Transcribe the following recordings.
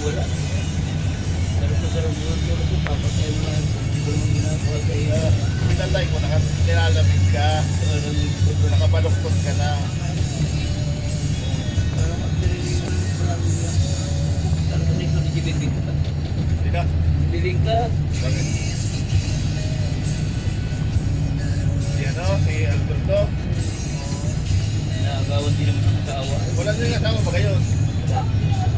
wala. Pero ko sa reward ko ko papatay mo lang. Hindi ko naman ginagawa kaya. Pinatay ko, nilalamig ka. Nakabaluktot ka na. Diling ka. Bakit? Si ano? Si Alberto? Nagawan din naman ang kaawa. Wala na yung asawa ba kayo? Wala.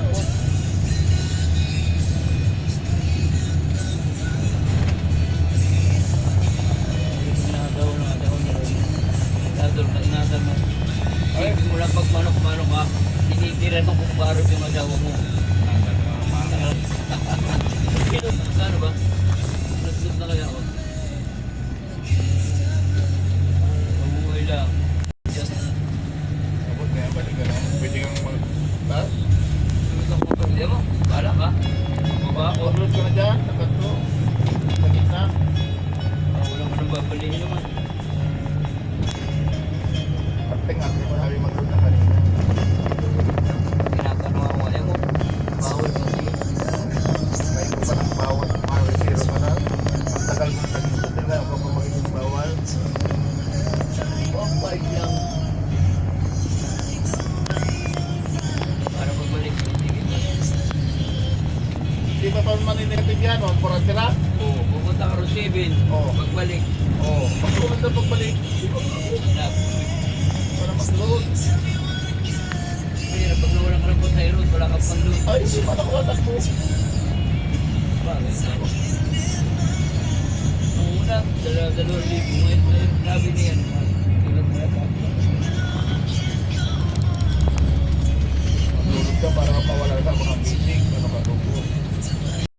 Dadol ka inasal mo. Ay, mula pag manok-manok ka, tinitiran mo kung barot yung asawa mo. nakatira? Oo, pupunta ka Roseville, Oo. pagbalik. Oo. Pagkuhan na pagbalik. Para mag-load. Kaya pag nawala ka ng pantay road, wala kang pang-load. Ay, hindi pa nakuha takbo. Bakit? Ang una, dalawa- dalawang libo. Ngayon, ngayon, grabe na yan. Ilang mga takbo. Maglulog ka para mapawala ka mga meeting. Ano ka doon?